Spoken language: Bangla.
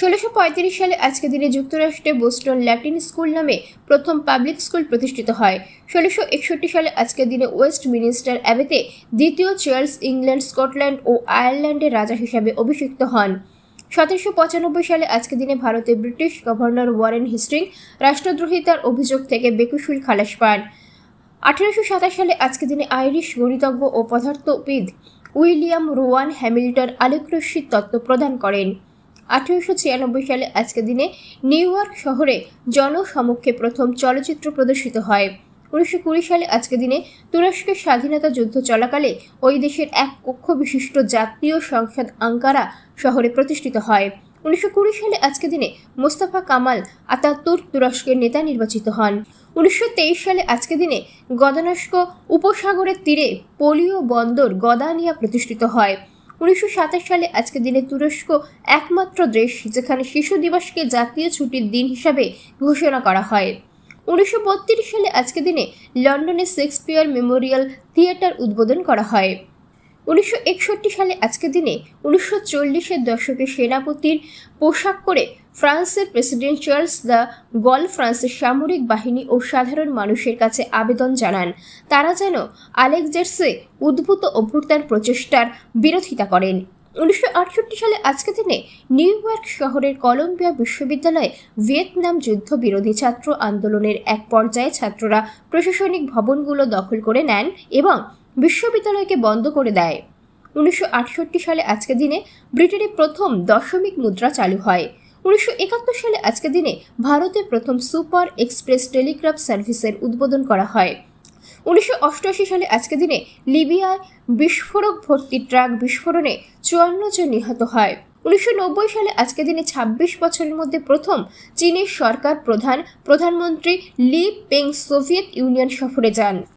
ষোলোশো সালে আজকে দিনে যুক্তরাষ্ট্রে বোস্টন ল্যাটিন স্কুল নামে প্রথম পাবলিক স্কুল প্রতিষ্ঠিত হয়। ষোলোশো সালে আজকের দিনে ওয়েস্ট মিনিস্টার অ্যাবেতে দ্বিতীয় চার্লস ইংল্যান্ড, স্কটল্যান্ড ও আয়ারল্যান্ডের রাজা হিসাবে অভিষিক্ত হন। সতেরোশো পঁচানব্বই সালে আজকের দিনে ভারতে ব্রিটিশ গভর্নর ওয়ারেন হিস্ট্রিং রাষ্ট্রদ্রোহিতার অভিযোগ থেকে বেকুশুল খালাস পান। আঠেরোশো সাতাশ সালে আজকের দিনে আইরিশ গণিতজ্ঞ ও পদার্থবিদ উইলিয়াম রোয়ান হ্যামিল্টন আলোকরশ্মির তত্ত্ব প্রদান করেন। আঠেরোশো ছিয়ানব্বই সালে আজকের দিনে নিউ ইয়র্ক শহরে জনসমক্ষে প্রথম চলচ্চিত্র প্রদর্শিত হয়। উনিশশো কুড়ি সালে আজকের দিনে তুরস্কের স্বাধীনতা যুদ্ধ চলাকালে ওই দেশের এক কক্ষ বিশিষ্ট জাতীয় সংসদ আঙ্কারা শহরে প্রতিষ্ঠিত হয়। উনিশশো কুড়ি সালে আজকের দিনে মোস্তাফা কামাল আতাতুর তুরস্কের নেতা নির্বাচিত হন। উনিশশো তেইশ সালে আজকের দিনে গদানস্ক উপসাগরের তীরে পোলিও বন্দর গদানিয়া প্রতিষ্ঠিত হয়। উনিশশো সাতাশ সালে আজকের দিনে তুরস্ক একমাত্র দেশ যেখানে শিশু দিবসকে জাতীয় ছুটির দিন হিসাবে ঘোষণা করা হয়। উনিশশো বত্রিশ সালে আজকের দিনে লন্ডনে শেক্সপিয়ার মেমোরিয়াল থিয়েটার উদ্বোধন করা হয়। উনিশশো একষট্টি সালে আজকের দিনে উনিশশো চল্লিশের দশকে সেনাপতির পোশাক করে ফ্রান্সের প্রেসিডেন্ট চার্লস দ্য গল ফ্রান্সের সামরিক বাহিনী ও সাধারণ মানুষের কাছে আবেদন জানান। তারা যেন আলেকজার্সে উদ্ভূত অভ্যুত্থান প্রচেষ্টার বিরোধিতা করেন। উনিশশো আটষট্টি সালে আজকে দিনে নিউ ইয়র্ক শহরের কলম্বিয়া বিশ্ববিদ্যালয়ে ভিয়েতনাম যুদ্ধ বিরোধী ছাত্র আন্দোলনের এক পর্যায়ে ছাত্ররা প্রশাসনিক ভবনগুলো দখল করে নেন এবং বিশ্ববিদ্যালয়কে বন্ধ করে দেয়। উনিশশো আটষট্টি সালে আজকের দিনে ব্রিটেনে প্রথম দশমিক মুদ্রা চালু হয়। উনিশশো একাত্তর সালে আজকের দিনে ভারতে প্রথম সুপার এক্সপ্রেস টেলিগ্রাফ সার্ভিসের উদ্বোধন করা হয়। উনিশশো অষ্টআশি সালে আজকের দিনে লিবিয়ায় বিস্ফোরক ভর্তি ট্রাক বিস্ফোরণে চুয়ান্ন জন নিহত হয়। উনিশশো নব্বই সালে আজকের দিনে ছাব্বিশ বছরের মধ্যে প্রথম চীনের সরকার প্রধান প্রধানমন্ত্রী লি পেং সোভিয়েত ইউনিয়ন সফরে যান।